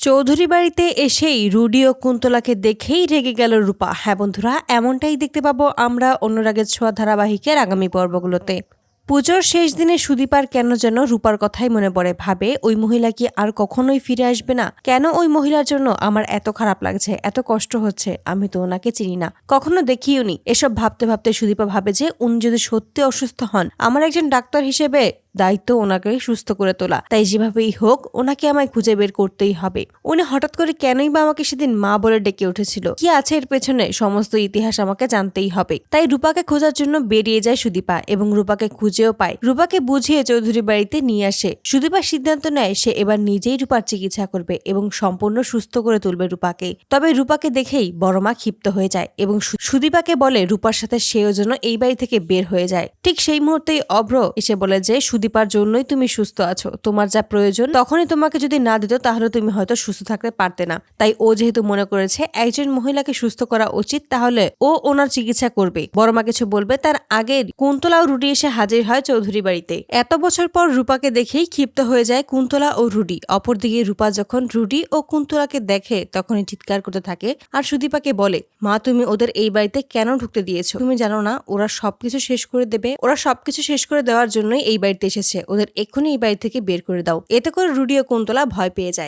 চৌধুরী বাড়িতে এসেই রুডি ও কুন্তলাকে দেখেই রেগে গেল রূপা। হ্যাঁ বন্ধুরা, এমনটাই দেখতে পাবো আমরা অনুরাগের ছোঁয়া ধারাবাহিকের আগামী পর্বগুলোতে। পুজোর শেষ দিনে সুদীপার কেন যেন রূপার কথাই মনে পড়ে। ভাবে, ওই মহিলা কি আর কখনোই ফিরে আসবে না? কেন ওই মহিলার জন্য আমার এত খারাপ লাগছে, এত কষ্ট হচ্ছে, আমি তো ওনাকে চিনি না। কখনো দেখিও নি এসব ভাবতে ভাবতে সুদীপা ভাবে যে, উনি যদি সত্যি অসুস্থ হন, আমার একজন ডাক্তার হিসেবে দায়িত্ব ওনাকে সুস্থ করে তোলা। তাই যেভাবেই হোক, ওনাকে আমায় খুঁজে বের করতেই হবে। উনি হঠাৎ করে কেনই বা আমাকে সেদিন মা বলে ডেকে উঠেছিল। কি আছে এর পেছনে? সমস্ত ইতিহাস আমাকে জানতেই হবে। তাই রূপাকে খোঁজার জন্য বেরিয়ে যায় সুদীপা এবং রূপাকে খুঁজেও পায়। রূপাকে বুঝিয়ে চৌধুরী বাড়িতে নিয়ে আসে। সুদীপা সিদ্ধান্ত নেয় সে এবার নিজেই রূপার চিকিৎসা করবে এবং সম্পূর্ণ সুস্থ করে তুলবে রূপাকে। তবে রূপাকে দেখেই বড়মা ক্ষিপ্ত হয়ে যায় এবং সুদীপাকে বলে, রূপার সাথে সেও যেন এই বাড়ি থেকে বের হয়ে যায়। ঠিক সেই মুহূর্তেই অভ্র এসে বলে যে সুদীপার জন্যই তুমি সুস্থ আছো। তোমার যা প্রয়োজন, তখনই তোমাকে যদি না দিত, তাহলে তুমি হয়তো সুস্থ থাকতে পারতে না। তাই ও যেহেতু মনে করেছে, একজন মহিলাকে সুস্থ করা উচিত, তাহলে ও ওনার চিকিৎসা করবে। বড়মা কিছু বলবে, তার আগের কুন্তলা ও রুডি এসে হাজির হয় চৌধুরী বাড়িতে। এত বছর পর রূপাকে দেখেই ক্ষিপ্ত হয়ে যায় কুন্তলা ও রুডি। অপরদিকে রূপা যখন রুডি ও কুন্তলাকে দেখে, তখনই চিৎকার করতে থাকে আর সুদীপাকে বলে, মা, তুমি ওদের এই বাড়িতে কেন ঢুকতে দিয়েছ? তুমি জানো না, ওরা সবকিছু শেষ করে দেবে। ওরা সবকিছু শেষ করে দেওয়ার জন্যই এই বাড়িতে এসেছে, ওদের এক্ষুনি এই বাড়ি থেকে বের করে দাও। এতে করে রুডিও কুন্তলা ভয় পেয়ে যায়।